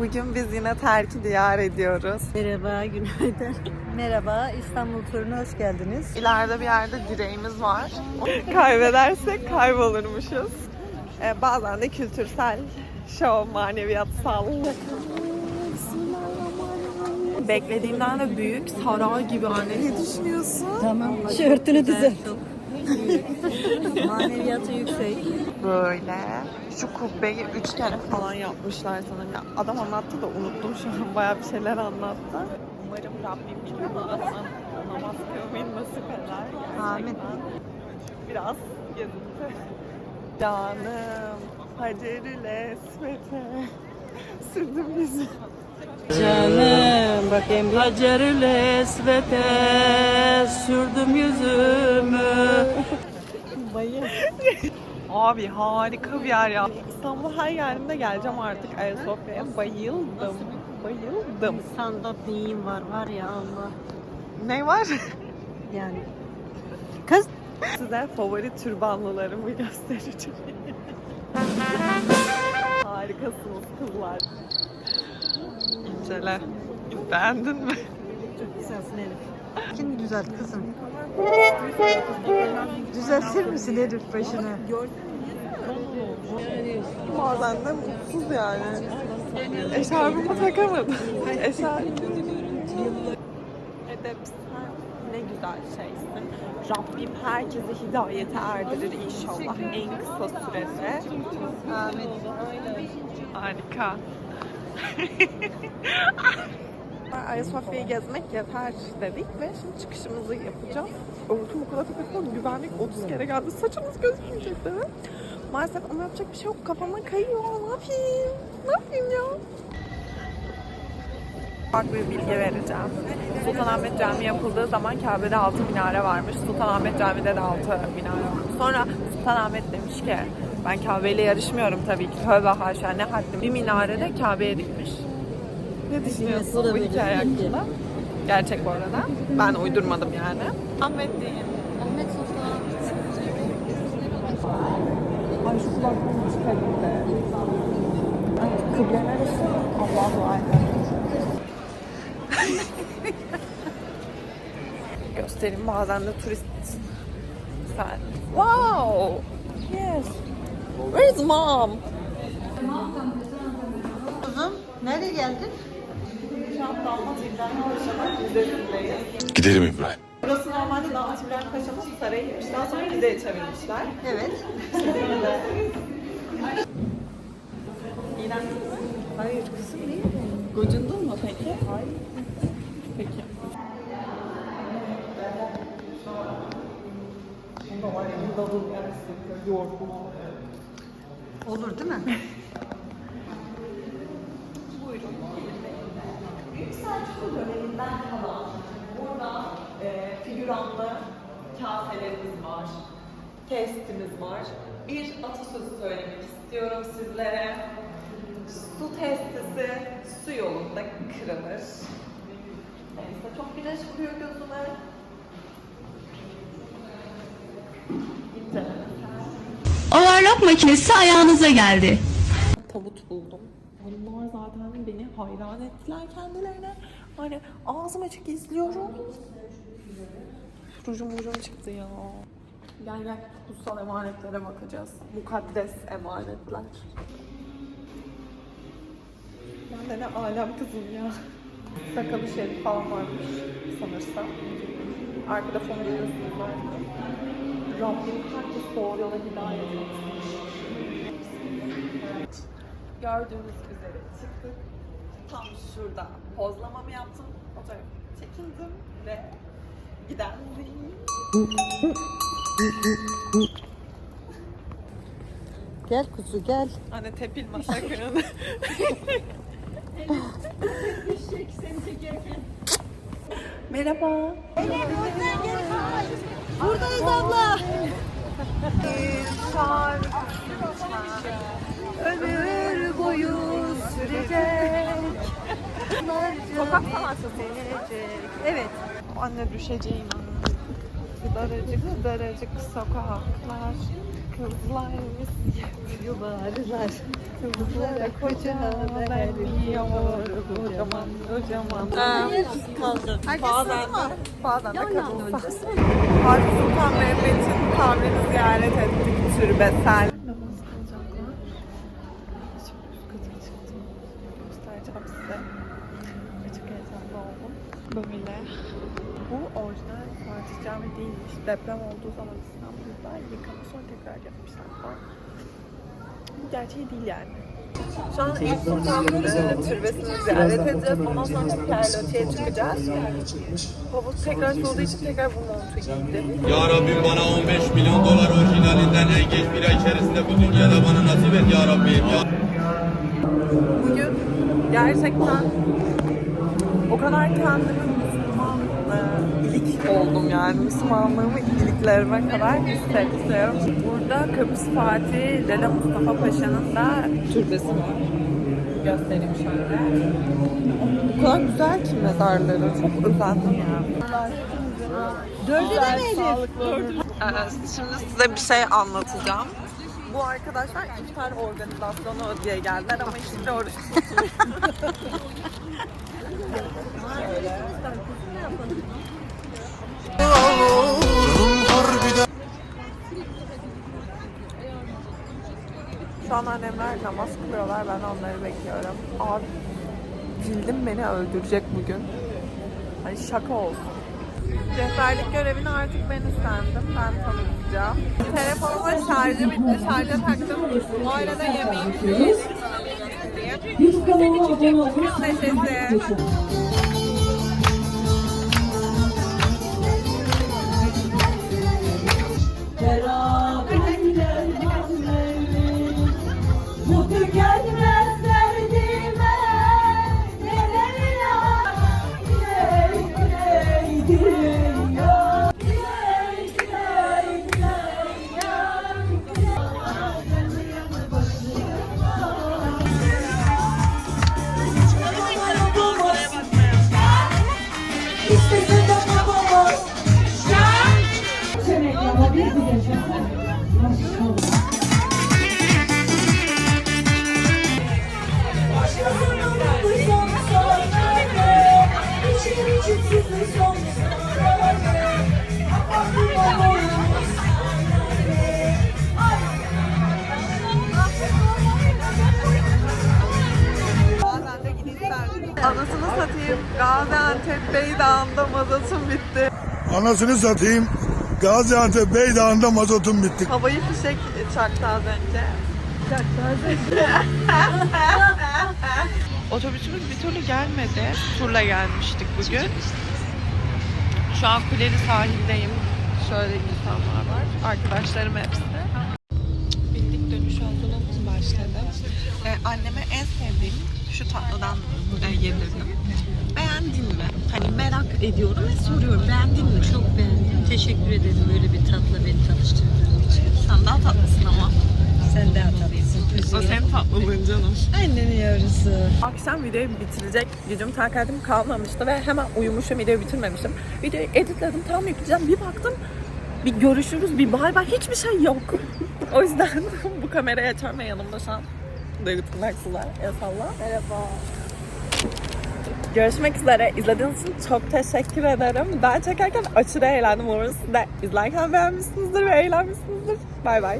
Bugün biz yine terki diyar ediyoruz. Merhaba, günaydın. Merhaba, İstanbul turuna hoş geldiniz. İleride bir yerde direğimiz var. Kaybedersek kaybolurmuşuz. Ee, bazen de kültürsel, şov, maneviyatsal. Beklediğimden de büyük, saray gibi anne. Ne düşünüyorsun? Tamam, şu örtünü düzelt. Maneviyatı yüksek. Böyle. Şu kubbeyi üç kere falan yapmışlar sanırım. Ya adam anlattı da unuttum şu an. Bayağı bir şeyler anlattı. Umarım Rabbim bir gün bana namaz kılmayı nasip eder. Amin. Biraz gezinti. Canım Hacerül Esmet'e sürdüm yüzü. Canım, bakayım bir. Hacerül esvete sürdüm yüzümü. Abi harika bir yer ya. İstanbul her yerinde geleceğim artık Ayasofya'ya. Bayıldım. Bayıldım. İnsanda beyin var, var ya Allah. Ne var? Yani. Kız. Size favori türbanlılarımı göstereceğim. Harikasınız kızlar. İncele. Beğendin mi? Çok güzelsin Elif. Kim güzel kızım? Düzeltir misin Elif başını? Bazen de mutsuz yani. Eşarbımı takamadım. Eşarp. Edep sen ne güzel şeysin. Rabbim herkese hidayete erdirir inşallah en kısa sürede. Amin. Harika. Ayasofya'yı gezmek yeter dedik ve şimdi çıkışımızı yapacağız. Örtüm o kadar kötü güvenlik 30 kere geldi. Saçımız gözükmeyecek dedi. Maalesef ama yapacak bir şey yok. Kafama kayıyor. Ne yapayım? Ne yapayım ya? Ufak bir bilgi vereceğim. Sultanahmet Camii yapıldığı zaman Kabe'de altı minare varmış. Sultanahmet Camii'de de altı minare varmış. Sonra Sultanahmet demiş ki ben Kabe ile yarışmıyorum tabii ki. Tövbe haşa ne haddim. Bir minarede Kabe'ye dikmiş. Ne düşünüyorsun bu hikaye hakkında? Gerçek bu arada. Ben uydurmadım yani. Ahmet değil. Ay şu kulaklığımı çıkarayım be. Ay kıble neresi? Allahu alem. Göstereyim bazen de turist sen. Wow! Yes. Where's mom? Kızım, nereye geldin? Şu an İbrahim Paşa'nın müzesindeyiz. Gidelim İbrahim. Burası normalde Damat İbrahim Paşa'nın sarayıymış. Daha sonra müzeye çevirmişler. Evet. İğrenç? Hayır kızım değil mi? Gocundun mu peki? Hayır. Peki. Olur değil mi? Buyurun. Büyük Döneminden kalan burada e, figüranlı kaselerimiz var, testimiz var. Bir atasözü söylemek istiyorum sizlere. Su testisi su yolunda kırılır. Neyse çok güneş vuruyor gözüme. İnceleme. Overlock makinesi ayağınıza geldi. tavut buldum. Onlar zaten beni hayran ettiler kendilerine. Hani ağzım açık izliyorum. Rujum rujum çıktı ya. Gel gel kutsal emanetlere bakacağız. Mukaddes emanetler. Ben de ne alem kızım ya. Sakalı şerif falan varmış sanırsam. Arkada fon görüyorsunuz zaten. Rabbim herkes doğru yola hidayet etsin. Gördüğünüz üzere çıktık. Tam şurada pozlamamı yaptım. Fotoğraf çekindim ve giden Gel kuzu gel. Anne tepilme sakın. Merhaba. Buradayız abla. Ömür boyu sürecek. Sokak sanatçısı. Evet. Anne düşeceğim. Daracık daracık sokaklar. Kızlarımız Yuvarlar. Kızlara koca vermiyorum kocaman kocaman. Bazen de, bazen de kadın Fatih Sultan Mehmet'in kabrini ziyaret ettik türbesel. Namaz kılacaklar. Şimdi üst kata çıktım. Göstereceğim size. Açık heyecanlı oldum. Böyle. Bu orijinal Fatih Cami değilmiş. Deprem olduğu zaman İstanbul'da yıkama sonra tekrar yapmışlar falan. Bu gerçeği değil yani. Şu an ilk Sultan e, Türbesi'ni ziyaret edeceğiz. Ondan sonra Perloti'ye çıkacağız. Hava tekrar soğuduğu için tekrar bu montu giydim. Ya Rabbim bana 15 milyon dolar orijinalinden en geç bir ay içerisinde bu dünyada bana nasip et ya Rabbim. Ya Bugün gerçekten o kadar kendimi Müslüman e, ilik oldum yani. Müslümanlığımı iliklerime kadar hissettim. Burada Kıbrıs Fatih Dede Mustafa Paşa'nın da türbesi var. Göstereyim şöyle. O kadar güzel ki mezarları. Çok özendim yani. Dördü de mi Elif? Ee, Şimdi size bir şey anlatacağım. Bu arkadaşlar iftar organizasyonu diye geldiler ama hiçbir oruç tutmuyor. Şu an annemler namaz kılıyorlar. Ben onları bekliyorum. Abi cildim beni öldürecek bugün. Hani şaka olsun. Rehberlik görevini artık ben üstlendim. Ben tanıtacağım. Telefonuma şarjı bitti. Şarja taktım. O arada YouTube の方はこの、この先生でした。Beydağı'nda mazotum bitti. Anasını satayım. Gaziantep Beydağı'nda mazotum bitti. Havayı fişek çaktı az önce. Çaktı az önce. Otobüsümüz bir türlü gelmedi. Turla gelmiştik bugün. Şu an Kuleli sahildeyim. Şöyle insanlar var. Arkadaşlarım hepsi. Bindik dönüş yolculuğumuz başladı. Ee, anneme en sevdiğim şu tatlıdan e, yedirdim. Beğendin mi? Hani merak ediyorum ve soruyorum. Beğendin mi? Çok beğendim. Teşekkür ederim böyle bir tatla beni tanıştırdığın için. Sen daha tatlısın ama. Sen de hatalısın. O senin tatlılığın canım. Annenin yavrusu. Akşam videoyu bitirecek gücüm takatim kalmamıştı ve hemen uyumuşum videoyu bitirmemişim. Videoyu editledim tam yükleyeceğim bir baktım bir görüşürüz bir bay bay hiçbir şey yok. o yüzden bu kamerayı açarım ve yanımda şu an Duygu Tırnaksızlar. El salla. Merhaba. Görüşmek üzere. İzlediğiniz için çok teşekkür ederim. Ben çekerken aşırı eğlendim. Umarım siz de izlerken beğenmişsinizdir ve eğlenmişsinizdir. Bay bay.